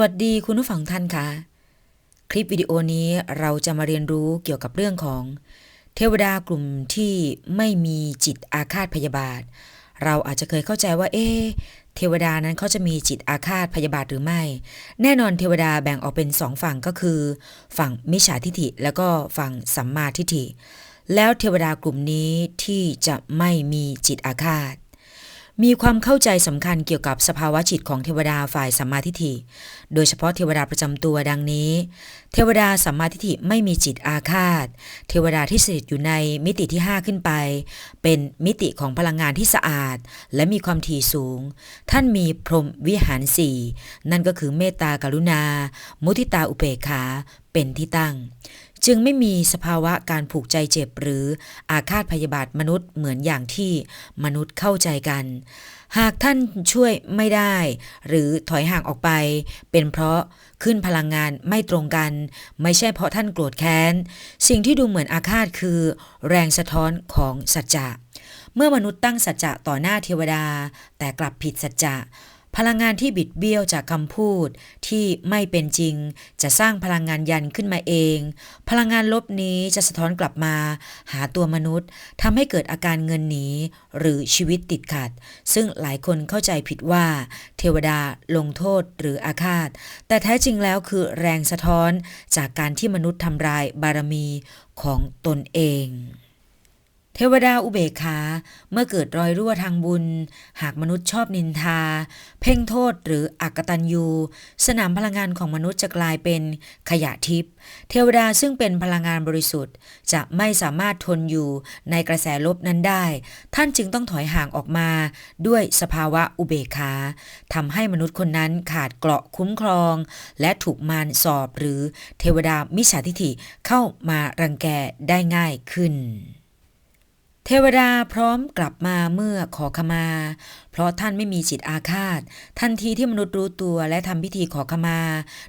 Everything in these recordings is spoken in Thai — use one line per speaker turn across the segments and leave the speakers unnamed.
วัสดีคุณผู้ฟังท่านคะคลิปวิดีโอนี้เราจะมาเรียนรู้เกี่ยวกับเรื่องของ เทวดากลุ่มที่ไม่มีจิตอาฆาตพยาบาท เราอาจจะเคยเข้าใจว่า เอ๊เทวดานั้นเขาจะมีจิตอาฆาตพยาบาทหรือไม่ แน่นอนเทวดาแบ่งออกเป็นสองฝั่งก็คือ ฝั่งมิจฉาทิฐิ แล้วก็ฝั่งสัมมาทิฏฐิ แล้วเทวดากลุ่มนี้ที่จะไม่มีจิตอาฆาต มีความเข้าใจสำคัญเกี่ยวกับสภาวะจิตของเทวดาฝ่ายสัมมาทิฏฐิ โดยเฉพาะเทวดาประจำตัวดังนี้ เทวดาสัมมาทิฏฐิไม่มีจิตอาฆาต เทวดาที่สถิตอยู่ในมิติที่ 5 ขึ้นไป เป็นมิติของพลังงานที่สะอาด และมีความถี่สูง ท่านมีพรหมวิหารสี่นั่นก็คือเมตตากรุณา มุทิตาอุเบกขา เป็นที่ตั้ง จึงไม่มีสภาวะการผูกใจเจ็บหรืออาฆาตพยาบาทมนุษย์เหมือนอย่างที่มนุษย์เข้าใจกัน หากท่านช่วยไม่ได้ หรือถอยห่างออกไป เป็นเพราะขึ้นพลังงานไม่ตรงกัน ไม่ใช่เพราะท่านโกรธแค้น สิ่งที่ดูเหมือนอาฆาตคือ แรงสะท้อนของสัจจะเมื่อมนุษย์ตั้งสัจจะต่อหน้าเทวดา แต่กลับผิดสัจจะ พลังงานที่บิดเบี้ยวจากคำพูดที่ไม่เป็นจริง จะสร้างพลังงานยันขึ้นมาเอง พลังงานลบนี้จะสะท้อนกลับมา หาตัวมนุษย์ทำให้เกิดอาการเงินหนีหรือชีวิตติดขัด ซึ่งหลายคนเข้าใจผิดว่า เทวดาลงโทษหรืออาฆาต แต่แท้จริงแล้วคือแรงสะท้อนจากการที่มนุษย์ทำลายบารมีของตนเอง เทวดาอุเบกขาเมื่อเกิดรอยรั่วทางบุญ หากมนุษย์ชอบนินทา เพ่งโทษหรืออักตันยู สนามพลังงานของมนุษย์จะกลายเป็นขยะทิพย์เทวดาซึ่งเป็นพลังงานบริสุทธิ์ จะไม่สามารถทนอยู่ในกระแสลบนั้นได้ ท่านจึงต้องถอยห่างออกมาด้วยสภาวะอุเบกขาทำให้มนุษย์คนนั้นขาดเกราะคุ้มครอง และถูกมารสอบหรือเทวดามิจฉาทิฐิเข้ามารังแกได้ง่ายขึ้น เทวดาพร้อมกลับมาเมื่อขอขมา เพราะท่านไม่มีจิตอาฆาต ทันทีที่มนุษย์รู้ตัวและทำพิธีขอขมา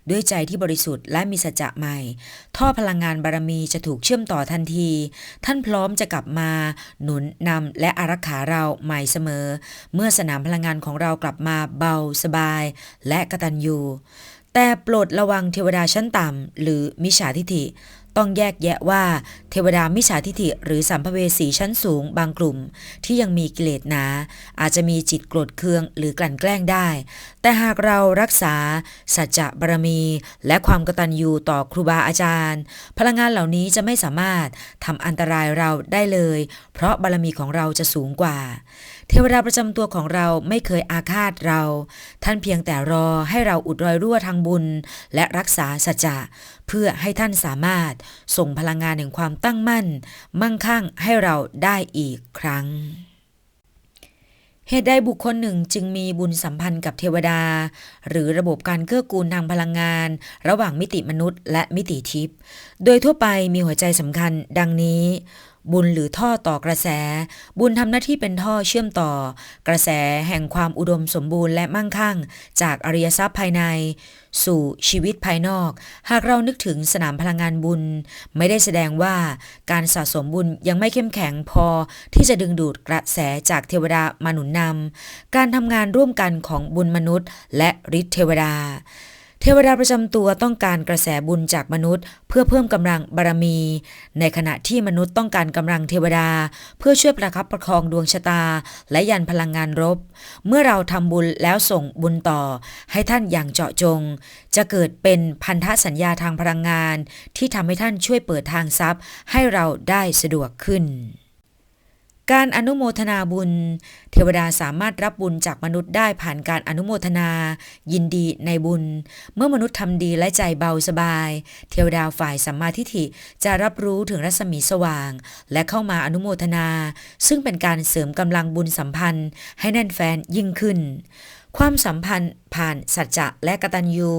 ด้วยใจที่บริสุทธิ์และมีสัจจะใหม่ ท่อพลังงานบารมีจะถูกเชื่อมต่อทันที ท่านพร้อมจะกลับมา หนุนนำและอารักขาเราใหม่เสมอ เมื่อสนามพลังงานของเรากลับมาเบาสบาย และกะตัญญูแต่โปรดระวังเทวดาชั้นต่ำหรือมิจฉาทิฐิ ต้องแยกแยะว่า เทวดามิจฉาทิฐิหรือสัมภเวสีชั้นสูงบางกลุ่ม ที่ยังมีกิเลสหนา อาจจะมีจิตโกรธเคืองหรือกลั่นแกล้งได้ แต่หากเรารักษา สัจจะบารมี และความกตัญญูต่อครูบาอาจารย์ พลังงานเหล่านี้จะไม่สามารถทำอันตรายเราได้เลย เพราะบารมีของเราจะสูงกว่าเทวดาประจำตัวของเราไม่เคยอาฆาตเรา ท่านเพียงแต่รอให้เราอุดรอยรั่วทางบุญ และรักษาสัจจะเพื่อให้ท่านสามารถส่งพลังงานแห่งความตั้งมั่น มั่งคั่งให้เราได้อีกครั้งเหตุใดบุคคลหนึ่งจึงมีบุญสัมพันธ์กับเทวดา หรือระบบการเกื้อกูลทางพลังงาน ระหว่างมิติมนุษย์และมิติทิพย์ โดยทั่วไปมีหัวใจสำคัญดังนี้ บุญหรือท่อต่อกระแส บุญทำหน้าที่เป็นท่อเชื่อมต่อ กระแสแห่งความอุดมสมบูรณ์และมั่งคั่ง จากอริยทรัพย์ภายใน สู่ชีวิตภายนอก หากเรานึกถึงสนามพลังงานบุญ ไม่ได้แสดงว่าการสะสมบุญยังไม่เข้มแข็งพอที่จะดึงดูดกระแสจากเทวดามาหนุนนำการทำงานร่วมกันของบุญมนุษย์ และฤทธิเทวดา เทวดาประจำตัวต้องการกระแสบุญจากมนุษย์ เพื่อเพิ่มกำลังบารมี ในขณะที่มนุษย์ต้องการกำลังเทวดา เพื่อช่วยประคับประคองดวงชะตา และยันพลังงานรบ เมื่อเราทำบุญแล้วส่งบุญต่อ ให้ท่านอย่างเจาะจง จะเกิดเป็นพันธสัญญาทางพลังงาน ที่ทำให้ท่านช่วยเปิดทางทรัพย์ ให้เราได้สะดวกขึ้น การอนุโมทนาบุญ เทวดาสามารถรับบุญจากมนุษย์ได้ผ่านการอนุโมทนา ยินดีในบุญ เมื่อมนุษย์ทำดีและใจเบาสบาย เทวดาฝ่ายสัมมาทิฏฐิจะรับรู้ถึงรัศมีสว่าง และเข้ามาอนุโมทนา ซึ่งเป็นการเสริมกำลังบุญสัมพันธ์ให้แน่นแฟนยิ่งขึ้น ความสัมพันธ์ผ่านสัจจะและกตัญญู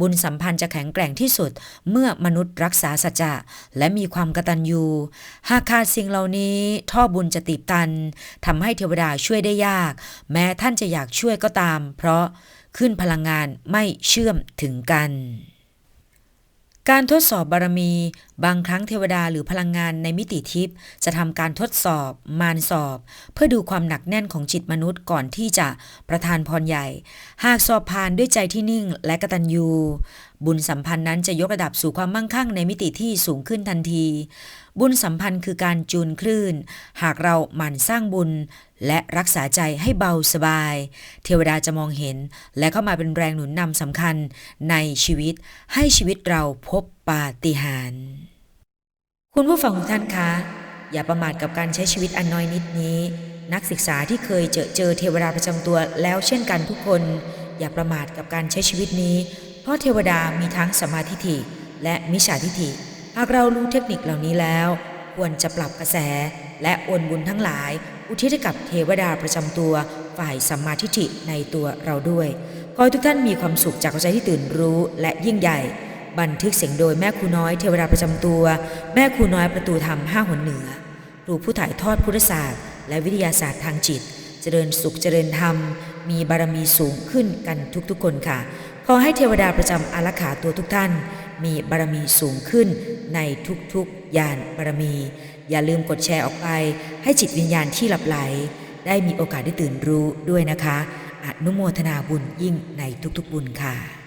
บุญสัมพันธ์จะแข็งแกร่งที่สุด เมื่อมนุษย์รักษาสัจจะและมีความกตัญญูหากขาดสิ่งเหล่านี้ ท่อบุญจะตีบตันทำให้เทวดาช่วยได้ยาก แม้ท่านจะอยากช่วยก็ตาม เพราะขึ้นพลังงานไม่เชื่อมถึงกัน การทดสอบบารมี บางครั้งเทวดาหรือพลังงานในมิติทิพย์จะทำการทดสอบ มารสอบ เพื่อดูความหนักแน่นของจิตมนุษย์ก่อนที่จะประทานพรใหญ่ หากสอบผ่านด้วยใจที่นิ่งและกตัญญู บุญสัมพันธ์นั้นจะยกระดับสู่ความมั่งคั่งในมิติที่สูงขึ้นทันที บุญสัมพันธ์คือการจูนคลื่น หากเราหมั่นสร้างบุญ และรักษาใจให้เบาสบาย เทวดาจะมองเห็น และเข้ามาเป็นแรงหนุนนำสำคัญในชีวิต ให้ชีวิตเราพบปาฏิหาริย์คุณผู้ฟังทุกท่านคะ อย่าประมาทกับการใช้ชีวิตอันน้อยนิดนี้ นักศึกษาที่เคยเจอเจอเทวดาประจำตัวแล้วเช่นกันทุกคน อย่าประมาทกับการใช้ชีวิตนี้ ราะเทวดามีทั้งสมาธิฏฐิและมิจฉาทิฏฐิ หากเรารู้เทคนิคเหล่านี้แล้ว ควรจะปรับกระแสและโอนบุญทั้งหลาย อุทิศกับเทวดาประจำตัวฝ่ายสัมมาทิฏฐิในตัวเราด้วย ขอให้ทุกท่านมีความสุขจากใจที่ตื่นรู้และยิ่งใหญ่ บันทึกเสียงโดยแม่ครูน้อยเทวดาประจำตัว แม่ครูน้อยประตูธรรมห้าหนเหนือครูผู้ถ่ายทอดพุทธศาสตร์ และวิทยาศาสตร์ทางจิต เจริญสุขเจริญธรรม มีบารมีสูงขึ้นกันทุกๆคนค่ะ ขอให้เทวดาประจำอารักขาตัวทุกท่าน มีบารมีสูงขึ้นในทุกๆยานบารมี อย่าลืมกดแชร์ออกไป ให้จิตวิญญาณที่หลับไหล ได้มีโอกาสได้ตื่นรู้ด้วยนะคะอนุโมทนาบุญยิ่งในทุกๆบุญค่ะ